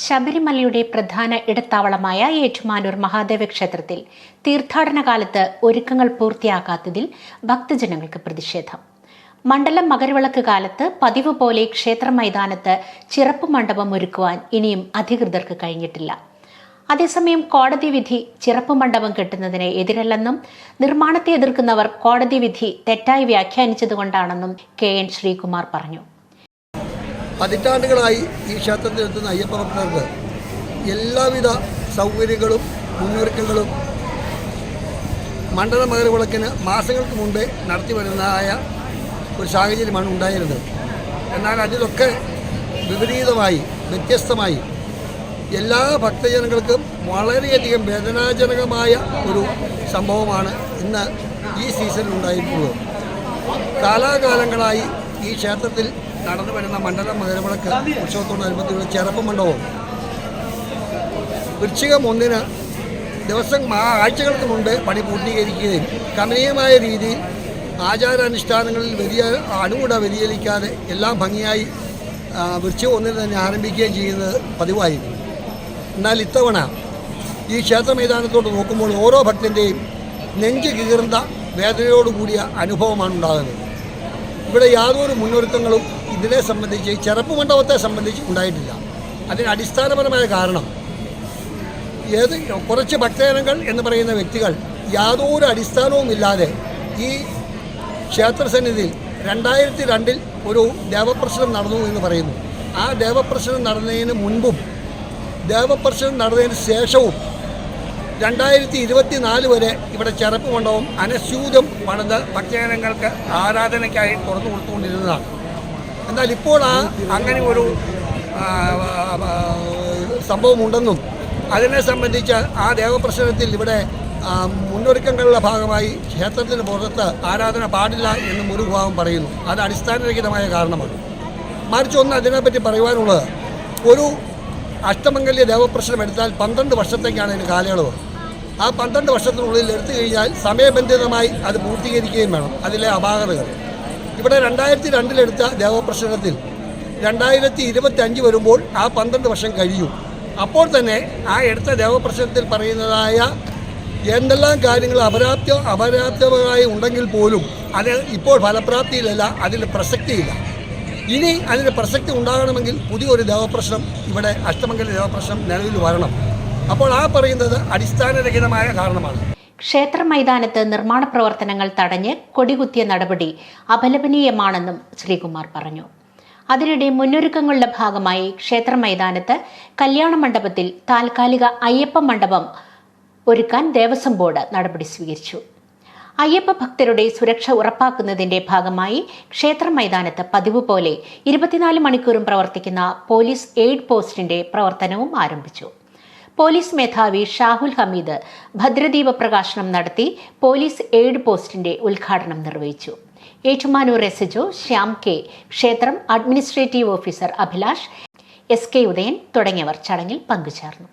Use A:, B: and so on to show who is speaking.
A: ശബരിമലയുടെ പ്രധാന ഇടത്താവളമായ ഏറ്റുമാനൂർ മഹാദേവ ക്ഷേത്രത്തിൽ തീർത്ഥാടന കാലത്ത് ഒരുക്കങ്ങൾ പൂർത്തിയാക്കാത്തതിൽ ഭക്തജനങ്ങൾക്ക് പ്രതിഷേധം. മണ്ഡലം മകരവിളക്ക് കാലത്ത് പതിവ് പോലെ ക്ഷേത്ര മൈതാനത്ത് ചിറപ്പ് മണ്ഡപം ഒരുക്കുവാൻ ഇനിയും അധികൃതർക്ക് കഴിഞ്ഞിട്ടില്ല. അതേസമയം കോടതി വിധി ചിറപ്പ് മണ്ഡപം കെട്ടുന്നതിന് എതിരല്ലെന്നും നിർമ്മാണത്തെ എതിർക്കുന്നവർ കോടതി വിധി തെറ്റായി വ്യാഖ്യാനിച്ചതുകൊണ്ടാണെന്നും കെ എൻ ശ്രീകുമാർ പറഞ്ഞു.
B: പതിറ്റാണ്ടുകളായി ഈ ക്ഷേത്രത്തിൽ എത്തുന്ന അയ്യപ്പഭക്തർക്ക് എല്ലാവിധ സൗകര്യങ്ങളും മുന്നൊരുക്കങ്ങളും മണ്ഡല മകരവിളക്കിന് മാസങ്ങൾക്ക് മുമ്പേ നടത്തി വരുന്നതായ ഒരു സാഹചര്യമാണ് ഉണ്ടായിരുന്നത്. എന്നാൽ അതിലൊക്കെ വിപരീതമായി വ്യത്യസ്തമായി എല്ലാ ഭക്തജനങ്ങൾക്കും വളരെയധികം വേദനാജനകമായ ഒരു സംഭവമാണ് ഇന്ന് ഈ സീസണിൽ ഉണ്ടായിട്ടുള്ളത്. കാലാകാലങ്ങളായി ഈ ക്ഷേത്രത്തിൽ നടന്നു വരുന്ന മണ്ഡലം മകരവിളക്ക് ഉത്സവത്തോടനുബന്ധിച്ചുള്ള ചെറുപ്പ് മണ്ഡപവും. വൃശ്ചികം ഒന്നിന് ദിവസം ആഴ്ചകൾക്ക് മുമ്പ് പണി പൂർത്തീകരിക്കുകയും കമനീയമായ രീതിയിൽ ആചാരാനുഷ്ഠാനങ്ങളിൽ വലിയ അണുകൂട വ്യതിചലിക്കാതെ എല്ലാം ഭംഗിയായി വൃശ്ചിക വൃശ്ചികം ഒന്നിന് തന്നെ ആരംഭിക്കുകയും ചെയ്യുന്നത് പതിവായിരുന്നു. എന്നാൽ ഇത്തവണ ഈ ക്ഷേത്ര മൈതാനത്തോട്ട് നോക്കുമ്പോൾ ഓരോ ഭക്തന്റെയും നെഞ്ച് കീർന്ന വേദനയോടുകൂടിയ അനുഭവമാണ് ഉണ്ടാകുന്നത്. ഇവിടെ യാതൊരു മുന്നൊരുക്കങ്ങളും ഇതിനെ സംബന്ധിച്ച് ഈ ചെറുപ്പ് മണ്ഡപത്തെ സംബന്ധിച്ച് ഉണ്ടായിട്ടില്ല. അതിന് അടിസ്ഥാനപരമായ കാരണം ഏത് കുറച്ച് ഭക്തജനങ്ങൾ എന്ന് പറയുന്ന വ്യക്തികൾ യാതൊരു അടിസ്ഥാനവുമില്ലാതെ ഈ ക്ഷേത്രസന്നിധിയിൽ രണ്ടായിരത്തി രണ്ടിൽ ഒരു ദേവപ്രശ്നം നടന്നു എന്ന് പറയുന്നു. ആ ദേവപ്രശ്നം നടന്നതിന് മുൻപും ദേവപ്രശ്നം നടന്നതിന് ശേഷവും രണ്ടായിരത്തി ഇരുപത്തി നാല് വരെ ഇവിടെ ചെറുപ്പ് മണ്ഡപം അനസ്യൂതം പണിത് ഭക്തജനങ്ങൾക്ക് ആരാധനയ്ക്കായി തുറന്നു കൊടുത്തുകൊണ്ടിരുന്നതാണ്. എന്നാൽ ഇപ്പോൾ ആ അങ്ങനെ ഒരു സംഭവമുണ്ടെന്നും അതിനെ സംബന്ധിച്ച് ആ ദേവപ്രശ്നത്തിൽ ഇവിടെ മുന്നൊരുക്കങ്ങളുടെ ഭാഗമായി ക്ഷേത്രത്തിന് പുറത്ത് ആരാധന പാടില്ല എന്നും ഒരു ഭാഗം പറയുന്നു. അത് അടിസ്ഥാനരഹിതമായ കാരണമാണ്. മറിച്ച് ഒന്ന് അതിനെപ്പറ്റി പറയുവാനുള്ളത്. ഒരു അഷ്ടമംഗല്യ ദേവപ്രശ്നം എടുത്താൽ പന്ത്രണ്ട് വർഷത്തേക്കാണ് അതിന് കാലയളവ്. ആ പന്ത്രണ്ട് വർഷത്തിനുള്ളിൽ എടുത്തു കഴിഞ്ഞാൽ സമയബന്ധിതമായി അത് പൂർത്തീകരിക്കുകയും വേണം. അതിലെ അപാകതകൾ. ഇവിടെ രണ്ടായിരത്തി രണ്ടിലെടുത്ത ദേവപ്രശ്നത്തിൽ രണ്ടായിരത്തി ഇരുപത്തി അഞ്ച് വരുമ്പോൾ ആ പന്ത്രണ്ട് വർഷം കഴിയും. അപ്പോൾ തന്നെ ആ എടുത്ത ദേവപ്രശ്നത്തിൽ പറയുന്നതായ എന്തെല്ലാം കാര്യങ്ങൾ അപരാപ്ത അപരാപ്തമായി ഉണ്ടെങ്കിൽ പോലും അത് ഇപ്പോൾ ഫലപ്രാപ്തിയിലല്ല അതിന് പ്രസക്തിയില്ല. ഇനി അതിന് പ്രസക്തി ഉണ്ടാകണമെങ്കിൽ പുതിയൊരു ദേവപ്രശ്നം ഇവിടെ അഷ്ടമംഗല ദേവപ്രശ്നം നിലവിൽ വരണം. അപ്പോൾ ആ പറയുന്നത് അടിസ്ഥാനരഹിതമായ കാരണമാണ്.
A: ക്ഷേത്ര മൈതാനത്ത് നിർമ്മാണ പ്രവർത്തനങ്ങൾ തടഞ്ഞ് കൊടികുത്തിയ നടപടി അപലപനീയമാണെന്നും ശ്രീകുമാർ പറഞ്ഞു. അതിനിടെ മുന്നൊരുക്കങ്ങളുടെ ഭാഗമായി ക്ഷേത്ര മൈതാനത്ത് കല്യാണ മണ്ഡപത്തിൽ താൽക്കാലിക അയ്യപ്പ മണ്ഡപം ഒരുക്കാൻ ദേവസ്വം ബോർഡ് നടപടി സ്വീകരിച്ചു. അയ്യപ്പ ഭക്തരുടെ സുരക്ഷ ഉറപ്പാക്കുന്നതിന്റെ ഭാഗമായി ക്ഷേത്ര മൈതാനത്ത് പതിവ് പോലെ ഇരുപത്തിനാല് മണിക്കൂറും പ്രവർത്തിക്കുന്ന പോലീസ് എയ്ഡ് പോസ്റ്റിന്റെ പ്രവർത്തനവും ആരംഭിച്ചു. പോലീസ് മേധാവി ഷാഹുൽ ഹമീദ് ഭദ്രദീപ പ്രകാശനം നടത്തി പോലീസ് എയ്ഡ് പോസ്റ്റിന്റെ ഉദ്ഘാടനം നിർവഹിച്ചു. Ettumanoor S H O Shyam K. ക്ഷേത്രം administrative officer Abhilash. S K Udayan തുടങ്ങിയവർ ചടങ്ങിൽ പങ്കുചേർന്നു.